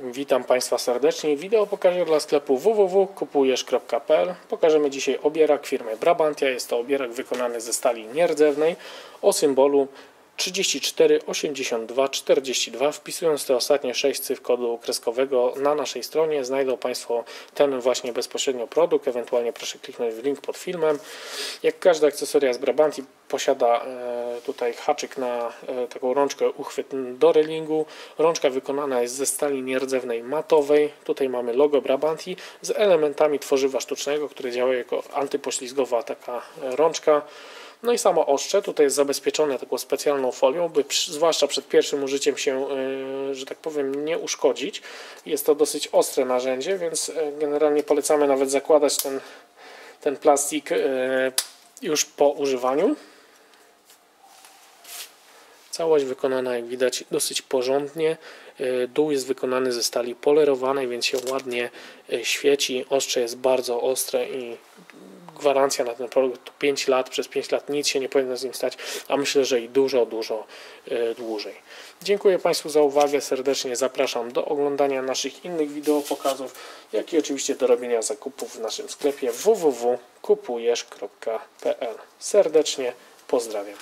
Witam Państwa serdecznie. Wideo pokażę dla sklepu www.kupujesz.pl. Pokażemy dzisiaj obierak firmy Brabantia. Jest to obierak wykonany ze stali nierdzewnej o symbolu 34 82 42. Wpisując te ostatnie 6 cyfr kodu kreskowego na naszej stronie znajdą Państwo ten właśnie bezpośrednio produkt. Ewentualnie proszę kliknąć w link pod filmem. Jak każda akcesoria z Brabanti posiada e, tutaj haczyk na e, taką rączkę uchwyt do relingu. Rączka wykonana jest ze stali nierdzewnej matowej. Tutaj mamy logo Brabanti z elementami tworzywa sztucznego, które działa jako antypoślizgowa taka rączka. No i samo ostrze tutaj jest zabezpieczone taką specjalną folią, by zwłaszcza przed pierwszym użyciem się, yy, że tak powiem, nie uszkodzić. Jest to dosyć ostre narzędzie, więc generalnie polecamy nawet zakładać ten, ten plastik już po używaniu. Całość wykonana, jak widać, dosyć porządnie. Dół jest wykonany ze stali polerowanej, więc się ładnie świeci. Ostrze jest bardzo ostre i gwarancja na ten produkt to 5 lat, przez 5 lat nic się nie powinno z nim stać, a myślę, że i dużo, dużo dłużej. Dziękuję Państwu za uwagę, serdecznie zapraszam do oglądania naszych innych wideo pokazów, jak i oczywiście do robienia zakupów w naszym sklepie www.kupujesz.pl. Serdecznie pozdrawiam.